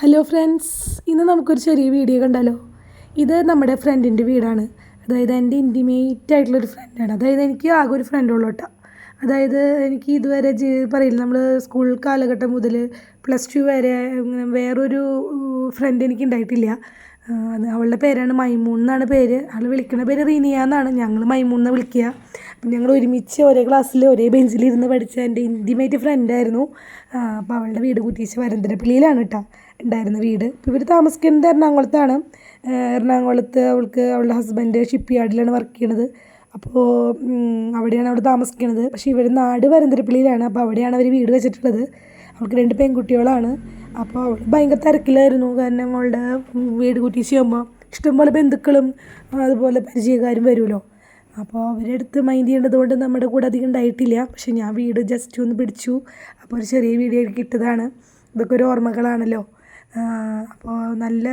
Hello friends ഇന്ന് നമുക്കൊരു ചെറിയ വീഡിയോ കണ്ടാലോ? ഇത് നമ്മുടെ ഫ്രണ്ടിന്റെ വീടാണ്. അതായത് എന്റെ ഇന്റിമേറ്റ് ആയിട്ടുള്ളൊരു ഫ്രണ്ടാണ് അതായത് എനിക്ക് ആകെ ഒരു ഫ്രണ്ട് ഉള്ളൂ കേട്ടോ. അതായത് എനിക്ക് ഇതുവരെ പറയില്ല. നമ്മൾ സ്കൂൾ കാലഘട്ടം മുതൽ പ്ലസ് ടു വരെ വേറൊരു ഫ്രണ്ട് എനിക്ക് ഉണ്ടായിട്ടില്ല. അവളുടെ പേരാണ് മൈമൂൺ എന്നാണ് പേര്. അവൾ വിളിക്കുന്ന പേര് റീനിയ എന്നാണ്. ഞങ്ങൾ മൈമൂൺ എന്ന് വിളിക്കുക. അപ്പം ഞങ്ങൾ ഒരുമിച്ച് ഒരേ ക്ലാസ്സിൽ ഒരേ ബെഞ്ചിലിരുന്ന് പഠിച്ച എന്റെ ഇന്റിമേറ്റ് ഫ്രണ്ടായിരുന്നു അപ്പോൾ അവളുടെ വീട് കുത്തിച്ച് വരന്തരപ്പള്ളിയിലാണ് കേട്ടോ. ഉണ്ടായിരുന്ന വീട്. ഇപ്പോൾ ഇവർ താമസിക്കുന്നത് എറണാകുളത്താണ്. എറണാകുളത്ത് അവൾക്ക് അവളുടെ ഹസ്ബൻഡ് ഷിപ്പ് യാർഡിലാണ് വർക്ക് ചെയ്യണത്. അപ്പോൾ അവിടെയാണ് അവൾ താമസിക്കുന്നത് പക്ഷേ ഇവർ നാട് വരന്തരപ്പള്ളിയിലാണ് അപ്പോൾ അവിടെയാണ് അവർ വീട് വെച്ചിട്ടുള്ളത്. അവൾക്ക് രണ്ട് പെൺകുട്ടികളാണ്. അപ്പോൾ അവൾ ഭയങ്കര തിരക്കിലായിരുന്നു. കാരണം അവളുടെ വീട് കുറ്റീച്ച് ചെയ്യുമ്പോൾ ഇഷ്ടംപോലെ ബന്ധുക്കളും അതുപോലെ പരിചയക്കാരും വരുമല്ലോ. അപ്പോൾ അവരെടുത്ത് മൈൻഡ് ചെയ്യേണ്ടത് കൊണ്ട് നമ്മുടെ കൂടെ അധികം ഉണ്ടായിട്ടില്ല. പക്ഷേ ഞാൻ വീട് ജസ്റ്റ് ഒന്ന് പിടിച്ചു. അപ്പോൾ ഒരു ചെറിയ വീഡിയോ ഇട്ടതാണ്. ഇതൊക്കെ ഒരു ഓർമ്മകളാണല്ലോ. അപ്പോൾ നല്ല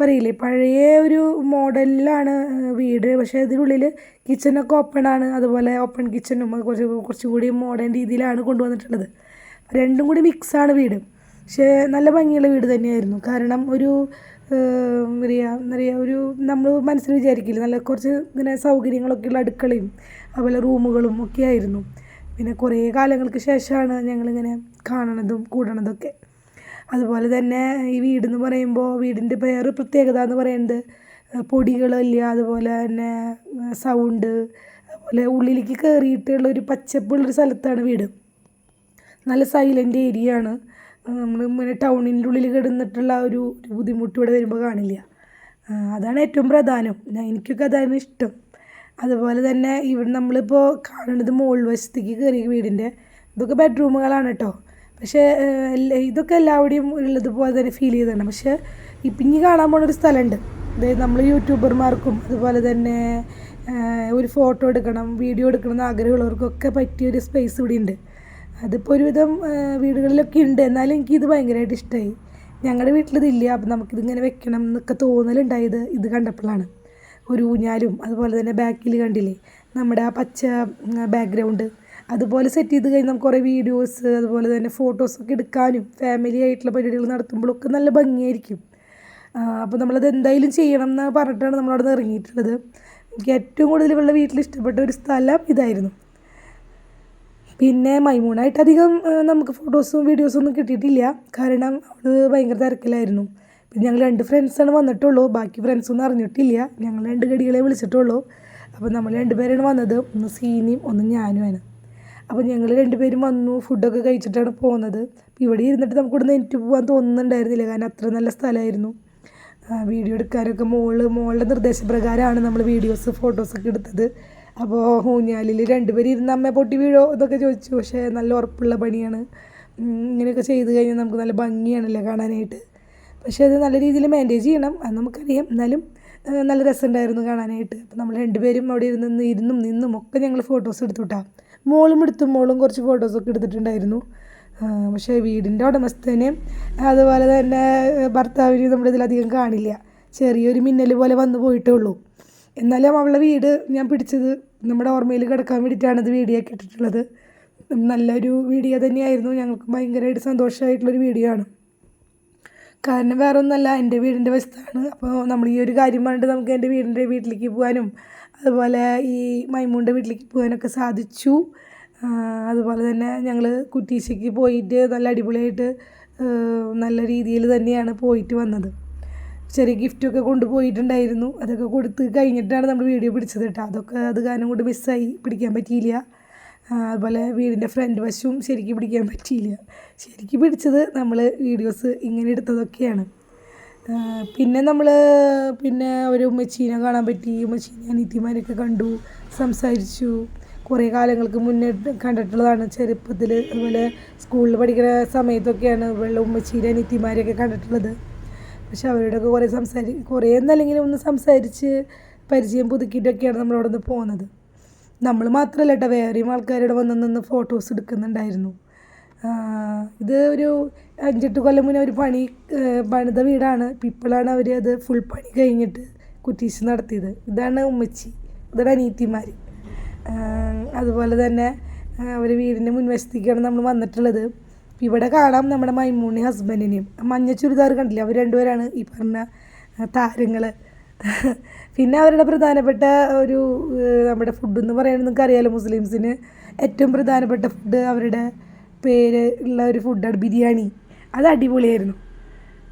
പറയില്ലേ പഴയ ഒരു മോഡലിലാണ് വീട്. പക്ഷേ ഇതിനുള്ളിൽ കിച്ചനൊക്കെ ഓപ്പൺ ആണ് അതുപോലെ ഓപ്പൺ കിച്ചനും കുറച്ച് കുറച്ചും കൂടി മോഡേൺ രീതിയിലാണ് കൊണ്ടുവന്നിട്ടുള്ളത്. രണ്ടും കൂടി മിക്സാണ് വീട്. പക്ഷേ നല്ല ഭംഗിയുള്ള വീട് തന്നെയായിരുന്നു. കാരണം ഒരു എന്താ പറയുക എന്താ പറയുക ഒരു നമ്മൾ മനസ്സിൽ വിചാരിക്കില്ല നല്ല കുറച്ച് ഇങ്ങനെ സൗകര്യങ്ങളൊക്കെയുള്ള അടുക്കളയും അതുപോലെ റൂമുകളും ഒക്കെ ആയിരുന്നു. പിന്നെ കുറേ കാലങ്ങൾക്ക് ശേഷമാണ് ഞങ്ങളിങ്ങനെ കാണണതും കൂടണതൊക്കെ. അതുപോലെ തന്നെ ഈ വീട് എന്ന് പറയുമ്പോൾ വീടിന്റെ വേറെ പ്രത്യേകത എന്ന് പറയുന്നത് പൊടികളില്ല അതുപോലെ തന്നെ സൗണ്ട് അതുപോലെ ഉള്ളിലേക്ക് കയറിയിട്ടുള്ള ഒരു പച്ചപ്പുള്ളൊരു സ്ഥലത്താണ് വീട്. നല്ല സൈലന്റ് ഏരിയ ആണ്. നമ്മൾ ഇങ്ങനെ ടൗണിന്റെ ഉള്ളിൽ കിടന്നിട്ടുള്ള ഒരു ബുദ്ധിമുട്ട് ഇവിടെ വരുമ്പോൾ കാണില്ല. അതാണ് ഏറ്റവും പ്രധാനം. എനിക്കൊക്കെ അതാണ് ഇഷ്ടം. അതുപോലെ തന്നെ ഇവിടെ നമ്മളിപ്പോൾ കാണുന്നത് മോൾ വശത്തേക്ക് കയറിയ വീടിന്റെ ഇതൊക്കെ ബെഡ്റൂമുകളാണ് കേട്ടോ. പക്ഷേ ഇതൊക്കെ എല്ലാ- ഇതൊക്കെ എല്ലാവിടെയും ഉള്ളതുപോലെ തന്നെ ഫീൽ ചെയ്തതാണ്. പക്ഷേ ഇനി കാണാൻ പോണ ഒരു സ്ഥലമുണ്ട്. അതായത് നമ്മൾ യൂട്യൂബർമാർക്കും അതുപോലെ തന്നെ ഒരു ഫോട്ടോ എടുക്കണം വീഡിയോ എടുക്കണം എന്ന് ആഗ്രഹമുള്ളവർക്കൊക്കെ പറ്റിയൊരു സ്പേസ് ഇവിടെ ഉണ്ട്. അതിപ്പോൾ ഒരുവിധം വീടുകളിലൊക്കെ ഉണ്ട്. എന്നാലും എനിക്കിത് ഭയങ്കരമായിട്ട് ഇഷ്ടമായി ഞങ്ങളുടെ വീട്ടിലിതില്ല. അപ്പം നമുക്കിതിങ്ങനെ വെക്കണം എന്നൊക്കെ തോന്നലുണ്ടായത് ഇത് കണ്ടപ്പോഴാണ്. ഒരു ഊഞ്ഞാലും അതുപോലെ തന്നെ ബാക്കിൽ കണ്ടില്ലേ? നമ്മുടെ ആ പച്ച ബാക്ക്ഗ്രൗണ്ട് അതുപോലെ സെറ്റ് ചെയ്ത് കഴിഞ്ഞ് നമുക്ക് കുറേ വീഡിയോസ് അതുപോലെ തന്നെ ഫോട്ടോസൊക്കെ എടുക്കാനും ഫാമിലി ആയിട്ടുള്ള പരിപാടികൾ നടത്തുമ്പോഴൊക്കെ നല്ല ഭംഗിയായിരിക്കും. അപ്പോൾ നമ്മളത് എന്തായാലും ചെയ്യണം എന്ന് പറഞ്ഞിട്ടാണ് നമ്മളവിടെ നിന്ന് ഇറങ്ങിയിട്ടുള്ളത്. എനിക്ക് ഏറ്റവും കൂടുതൽ ഇവളുടെ വീട്ടിൽ ഇഷ്ടപ്പെട്ട ഒരു സ്ഥലം ഇതായിരുന്നു. പിന്നെ മൈമൂണായിട്ട് അധികം നമുക്ക് ഫോട്ടോസും വീഡിയോസും ഒന്നും കിട്ടിയിട്ടില്ല. കാരണം അവൾ ഭയങ്കര തിരക്കിലായിരുന്നു. പിന്നെ ഞങ്ങൾ രണ്ട് ഫ്രണ്ട്സാണ് വന്നിട്ടുള്ളൂ. ബാക്കി ഫ്രണ്ട്സൊന്നും അറിഞ്ഞിട്ടില്ല. ഞങ്ങൾ രണ്ട് ഗടികളെ വിളിച്ചിട്ടുള്ളൂ. അപ്പോൾ നമ്മൾ രണ്ടുപേരാണ് വന്നത്. ഒന്ന് സീനിയും ഒന്ന് ഞാനുമാണ്. അപ്പോൾ ഞങ്ങൾ രണ്ടുപേരും വന്നു ഫുഡൊക്കെ കഴിച്ചിട്ടാണ് പോകുന്നത് ഇവിടെ ഇരുന്നിട്ട് നമുക്ക് ഇവിടെ നിന്ന് പോകാൻ തോന്നുന്നുണ്ടായിരുന്നില്ല കാരണം അത്ര നല്ല സ്ഥലമായിരുന്നു. വീഡിയോ എടുക്കാനൊക്കെ മോൾ മോളുടെ നിർദ്ദേശപ്രകാരമാണ് നമ്മൾ വീഡിയോസ് ഫോട്ടോസൊക്കെ എടുത്തത്. അപ്പോൾ ഊഞ്ഞാലിൽ രണ്ടുപേരും ഇരുന്ന് അമ്മ പൊട്ടി വീഴോ എന്നൊക്കെ ചോദിച്ചു. പക്ഷേ നല്ല ഉറപ്പുള്ള പണിയാണ്. ഇങ്ങനെയൊക്കെ ചെയ്ത് കഴിഞ്ഞാൽ നമുക്ക് നല്ല ഭംഗിയാണല്ലോ കാണാനായിട്ട്. പക്ഷേ അത് നല്ല രീതിയിൽ മാനേജ് ചെയ്യണം അത് നമുക്കറിയാം. എന്നാലും നല്ല രസമുണ്ടായിരുന്നു കാണാനായിട്ട്. അപ്പോൾ നമ്മൾ രണ്ടുപേരും അവിടെ ഇരുന്ന് ഇരുന്നും നിന്നും ഒക്കെ ഞങ്ങൾ ഫോട്ടോസ് എടുത്തു കേട്ടോ മോളും എടുത്തു മോളും കുറച്ച് ഫോട്ടോസൊക്കെ എടുത്തിട്ടുണ്ടായിരുന്നു. പക്ഷേ വീടിന്റെ ഉടമസ്ഥനെയും അതുപോലെ തന്നെ ഭർത്താവിനെയും നമ്മുടെ ഇതിലധികം കാണില്ല. ചെറിയൊരു മിന്നൽ പോലെ വന്നു പോയിട്ടേ ഉള്ളൂ. എന്നാലും അവളുടെ വീട് ഞാൻ പിടിച്ചത് നമ്മുടെ ഓർമ്മയിൽ കിടക്കാൻ വേണ്ടിയിട്ടാണ് ഇത് വീഡിയോ ഒക്കെ ഇട്ടിട്ടുള്ളത്. നല്ലൊരു വീഡിയോ തന്നെയായിരുന്നു. ഞങ്ങൾക്ക് ഭയങ്കരമായിട്ട് സന്തോഷമായിട്ടുള്ളൊരു വീഡിയോ ആണ്. കാരണം വേറെ ഒന്നല്ല എന്റെ വീടിന്റെ വശത്താണ്. അപ്പോൾ നമ്മൾ ഈ ഒരു കാര്യം പറഞ്ഞിട്ട് നമുക്ക് എന്റെ വീടിന്റെ വീട്ടിലേക്ക് പോകാനും അതുപോലെ ഈ മൈമൂന്റെ വീട്ടിലേക്ക് പോകാനൊക്കെ സാധിച്ചു. അതുപോലെ തന്നെ ഞങ്ങൾ കുറ്റീശയ്ക്ക് പോയിട്ട് നല്ല അടിപൊളിയായിട്ട് നല്ല രീതിയിൽ തന്നെയാണ് പോയിട്ട് വന്നത്. ചെറിയ ഗിഫ്റ്റൊക്കെ കൊണ്ടുപോയിട്ടുണ്ടായിരുന്നു. അതൊക്കെ കൊടുത്ത് കഴിഞ്ഞിട്ടാണ് നമ്മൾ വീഡിയോ പിടിച്ചത് കേട്ടോ. അതൊക്കെ അത് കാരണം കൊണ്ട് മിസ്സായി പിടിക്കാൻ പറ്റിയില്ല. അതുപോലെ വീടിന്റെ ഫ്രണ്ട് വശവും ശരിക്കും പിടിക്കാൻ പറ്റിയില്ല. ശരിക്കും പിടിച്ചത് നമ്മൾ വീഡിയോസ് ഇങ്ങനെ എടുത്തതൊക്കെയാണ്. പിന്നെ നമ്മൾ പിന്നെ ഒരു ഉമ്മച്ചീനെ കാണാൻ പറ്റി. ഉമ്മച്ചീനെ അനിയത്തിമാരൊക്കെ കണ്ടു സംസാരിച്ചു. കുറേ കാലങ്ങൾക്ക് മുന്നേ കണ്ടിട്ടുള്ളതാണ് ചെറുപ്പത്തിൽ അതുപോലെ സ്കൂളിൽ പഠിക്കുന്ന സമയത്തൊക്കെയാണ് വെള്ള ഉമ്മച്ചീനെ അനിയത്തിമാരെയൊക്കെ കണ്ടിട്ടുള്ളത്. പക്ഷെ അവരോടൊക്കെ കുറേ സംസാരി കുറേ എന്നല്ലെങ്കിലും ഒന്ന് സംസാരിച്ച് പരിചയം പുതുക്കിയിട്ടൊക്കെയാണ് നമ്മളവിടെ നിന്ന് പോകുന്നത് നമ്മൾ മാത്രമല്ല കേട്ടോ വേറെയും ആൾക്കാരോട് വന്ന് നിന്ന് ഫോട്ടോസ് എടുക്കുന്നുണ്ടായിരുന്നു. ഇത് ഒരു അഞ്ചെട്ട് കൊല്ലം മുന്നേ ഒരു പണി പണിത വീടാണ്. ഇപ്പം ഇപ്പോഴാണ് അവർ അത് ഫുൾ പണി കഴിഞ്ഞിട്ട് കുറ്റീസ് നടത്തിയത്. ഇതാണ് ഉമ്മച്ചി ഇതാണ് അനീത്തിമാർ അതുപോലെ തന്നെ അവർ വീടിന്റെ മുൻവശത്തേക്കാണ് നമ്മൾ വന്നിട്ടുള്ളത്. ഇവിടെ കാണാം നമ്മുടെ മൈമൂണി ഹസ്ബൻഡിനെയും. മഞ്ഞ ചുരിദാർ കണ്ടില്ല? അവർ രണ്ടുപേരാണ് ഈ പറഞ്ഞ താരങ്ങൾ പിന്നെ അവരുടെ പ്രധാനപ്പെട്ട ഒരു നമ്മുടെ ഫുഡ് എന്ന് പറയുന്നത് നിങ്ങൾക്ക് അറിയാലോ മുസ്ലിംസിന് ഏറ്റവും പ്രധാനപ്പെട്ട ഫുഡ് അവരുടെ പേര് ഉള്ള ഒരു ഫുഡാണ് ബിരിയാണി. അത് അടിപൊളിയായിരുന്നു.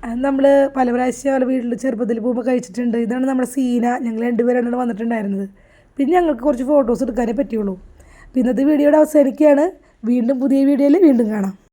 അത് നമ്മൾ പല പ്രാവശ്യം അവരുടെ വീട്ടിൽ ചെറുപ്പത്തിൽ പോകുമ്പോൾ കഴിച്ചിട്ടുണ്ട്. ഇതാണ് നമ്മുടെ സീന. ഞങ്ങൾ രണ്ടുപേരാണ് വന്നിട്ടുണ്ടായിരുന്നത്. പിന്നെ ഞങ്ങൾക്ക് കുറച്ച് ഫോട്ടോസ് എടുക്കാനേ പറ്റുള്ളൂ അപ്പോൾ ഇന്നത്തെ വീഡിയോയുടെ അവസാനിക്കുകയാണ്. വീണ്ടും പുതിയ വീഡിയോയിൽ വീണ്ടും കാണാം.